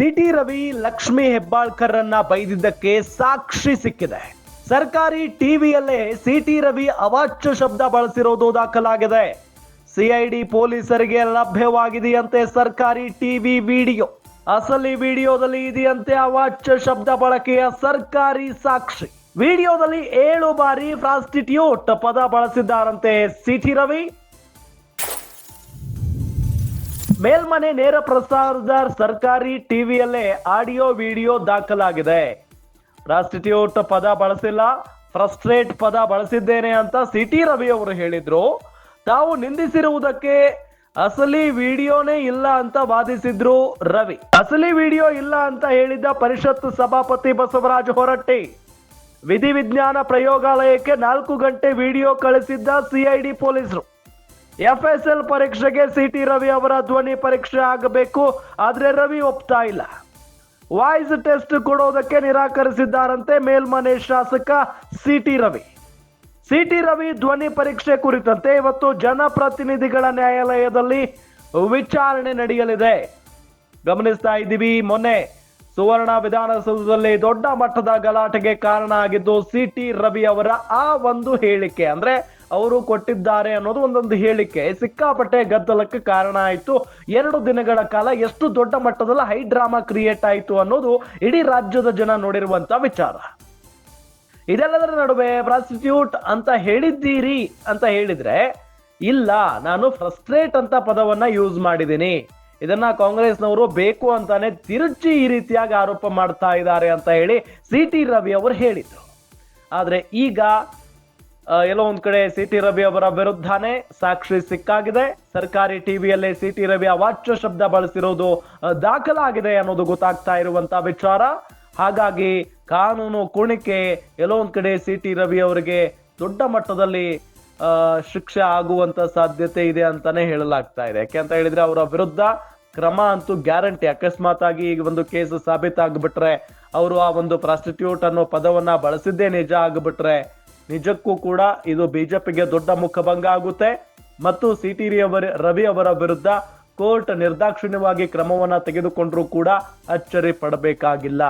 City Ravi Lakshmi Hebbalkar ಅನ್ನ ಬೈದಿದ್ದಕ್ಕೆ ಸಾಕ್ಷಿ ಸಿಕ್ಕಿದೆ. ಸರ್ಕಾರಿ ಟಿವಿಯಲ್ಲೇ ಸಿಟಿ ರವಿ ಅವಾಚ್ಯ ಶಬ್ದ ಬಳಸಿರೋದು ದಾಖಲಾಗಿದೆ. ಸಿಐಡಿ ಪೊಲೀಸರಿಗೆ ಲಭ್ಯವಾಗಿದೆಯಂತೆ ಸರ್ಕಾರಿ ಟಿವಿ ವಿಡಿಯೋ. ಅಸಲಿ ವಿಡಿಯೋದಲ್ಲಿ ಇದೆಯಂತೆ ಅವಾಚ್ಯ ಶಬ್ದ ಬಳಕೆಯ ಸರ್ಕಾರಿ ಸಾಕ್ಷಿ. ವಿಡಿಯೋದಲ್ಲಿ ಏಳು ಬಾರಿ ಪ್ರಾಸ್ಟಿಟ್ಯೂಟ್ ಪದ ಬಳಸಿದ್ದಾರಂತೆ ಸಿಟಿ ರವಿ. ಮೇಲ್ಮನೆ ನೇರ ಪ್ರಸಾರದ ಸರ್ಕಾರಿ ಟಿವಿಯಲ್ಲೇ ಆಡಿಯೋ, ವಿಡಿಯೋ ದಾಖಲಾಗಿದೆ. ಪ್ರಾಸ್ಟಿಟ್ಯೂಟ್ ಪದ ಬಳಸಿಲ್ಲ, ಫ್ರಸ್ಟ್ರೇಟ್ ಪದ ಬಳಸಿದ್ದೇನೆ ಅಂತ ಸಿಟಿ ರವಿ ಅವರು ಹೇಳಿದ್ರು. ತಾವು ನಿಂದಿಸಿರುವುದಕ್ಕೆ ಅಸಲಿ ವಿಡಿಯೋನೇ ಇಲ್ಲ ಅಂತ ವಾದಿಸಿದ್ರು ರವಿ. ಅಸಲಿ ವಿಡಿಯೋ ಇಲ್ಲ ಅಂತ ಹೇಳಿದ್ದ ಪರಿಷತ್ ಸಭಾಪತಿ ಬಸವರಾಜ ಹೊರಟ್ಟಿ. ವಿಧಿವಿಜ್ಞಾನ ಪ್ರಯೋಗಾಲಯಕ್ಕೆ ನಾಲ್ಕು ಗಂಟೆ ವಿಡಿಯೋ ಕಳಿಸಿದ್ದ ಸಿಐಡಿ ಪೊಲೀಸರು. ಎಫ್ಎಸ್ಎಲ್ ಪರೀಕ್ಷೆಗೆ ಸಿಟಿ ರವಿ ಅವರ ಧ್ವನಿ ಪರೀಕ್ಷೆ ಆಗಬೇಕು, ಆದ್ರೆ ರವಿ ಒಪ್ತಾ ಇಲ್ಲ. ವಾಯ್ಸ್ ಟೆಸ್ಟ್ ಕೊಡೋದಕ್ಕೆ ನಿರಾಕರಿಸಿದ್ದಾರಂತೆ ಮೇಲ್ಮನೆ ಶಾಸಕ ಸಿಟಿ ರವಿ. ಸಿಟಿ ರವಿ ಧ್ವನಿ ಪರೀಕ್ಷೆ ಕುರಿತಂತೆ ಇವತ್ತು ಜನಪ್ರತಿನಿಧಿಗಳ ನ್ಯಾಯಾಲಯದಲ್ಲಿ ವಿಚಾರಣೆ ನಡೆಯಲಿದೆ. ಗಮನಿಸ್ತಾ ಇದ್ದೀವಿ ಮೊನ್ನೆ. ಸುವರ್ಣ ವಿಧಾನಸೌಧದಲ್ಲಿ ದೊಡ್ಡ ಮಟ್ಟದ ಗಲಾಟೆಗೆ ಕಾರಣ ಆಗಿದ್ದು ಸಿ ಟಿ ರವಿ ಅವರ ಆ ಒಂದು ಹೇಳಿಕೆ. ಅಂದ್ರೆ ಅವರು ಕೊಟ್ಟಿದ್ದಾರೆ ಅನ್ನೋದು ಒಂದೊಂದು ಹೇಳಿಕೆ. ಸಿಕ್ಕಾಪಟ್ಟೆ ಗದ್ದಲಕ್ಕೆ ಕಾರಣ ಆಯಿತು. ಎರಡು ದಿನಗಳ ಕಾಲ ಎಷ್ಟು ದೊಡ್ಡ ಮಟ್ಟದಲ್ಲಿ ಹೈ ಡ್ರಾಮಾ ಕ್ರಿಯೇಟ್ ಆಯಿತು ಅನ್ನೋದು ಇಡೀ ರಾಜ್ಯದ ಜನ ನೋಡಿರುವಂತ ವಿಚಾರ. ಇದೆಲ್ಲದರ ನಡುವೆ ಪ್ರಾಸ್ಟಿಟ್ಯೂಟ್ ಅಂತ ಹೇಳಿದ್ದೀರಿ ಅಂತ ಹೇಳಿದ್ರೆ, ಇಲ್ಲ, ನಾನು ಫ್ರಸ್ಟ್ರೇಟ್ ಅಂತ ಪದವನ್ನ ಯೂಸ್ ಮಾಡಿದ್ದೀನಿ. ಇದನ್ನ ಕಾಂಗ್ರೆಸ್ನವರು ಬೇಕು ಅಂತಾನೆ ತಿರುಚಿ ಈ ರೀತಿಯಾಗಿ ಆರೋಪ ಮಾಡ್ತಾ ಇದ್ದಾರೆ ಅಂತ ಹೇಳಿ ಸಿ ಟಿ ರವಿ ಅವರು ಹೇಳಿದ್ರು. ಆದರೆ ಈಗ ಎಲ್ಲೋ ಒಂದ್ ಕಡೆ ಸಿ ಟಿ ರವಿ ಅವರ ವಿರುದ್ಧನೇ ಸಾಕ್ಷಿ ಸಿಕ್ಕಾಗಿದೆ. ಸರ್ಕಾರಿ ಟಿವಿಯಲ್ಲೇ ಸಿ ಟಿ ರವಿ ಅವಾಚ್ಯ ಶಬ್ದ ಬಳಸಿರೋದು ದಾಖಲಾಗಿದೆ ಅನ್ನೋದು ಗೊತ್ತಾಗ್ತಾ ಇರುವಂತ ವಿಚಾರ. ಹಾಗಾಗಿ ಕಾನೂನು ಕುಣಿಕೆ ಎಲ್ಲೋ ಒಂದ್ ಕಡೆ ಸಿ ಟಿ ರವಿ ಅವರಿಗೆ ದೊಡ್ಡ ಮಟ್ಟದಲ್ಲಿ ಶಿಕ್ಷೆ ಆಗುವಂತ ಸಾಧ್ಯತೆ ಇದೆ ಅಂತಾನೆ ಹೇಳಲಾಗ್ತಾ ಇದೆ. ಯಾಕೆ ಅಂತ ಹೇಳಿದ್ರೆ ಅವರ ವಿರುದ್ಧ ಕ್ರಮ ಅಂತೂ ಗ್ಯಾರಂಟಿ ಅಕಸ್ಮಾತ್ ಆಗಿ ಈಗ ಒಂದು ಕೇಸ್ ಸಾಬೀತಾಗ್ಬಿಟ್ರೆ, ಅವರು ಆ ಒಂದು ಪ್ರಾಸ್ಟಿಟ್ಯೂಟ್ ಅನ್ನೋ ಪದವನ್ನ ಬಳಸಿದ್ದೇ ನಿಜ ಆಗಿಬಿಟ್ರೆ, ನಿಜಕ್ಕೂ ಕೂಡ ಇದು ಬಿಜೆಪಿಗೆ ದೊಡ್ಡ ಮುಖಭಂಗ ಆಗುತ್ತೆ. ಮತ್ತು ಸಿ ಟಿ ರವಿ ಅವರ ವಿರುದ್ಧ ಕೋರ್ಟ್ ನಿರ್ದಾಕ್ಷಿಣ್ಯವಾಗಿ ಕ್ರಮವನ್ನ ತೆಗೆದುಕೊಂಡ್ರೂ ಕೂಡ ಅಚ್ಚರಿ ಪಡಬೇಕಾಗಿಲ್ಲ.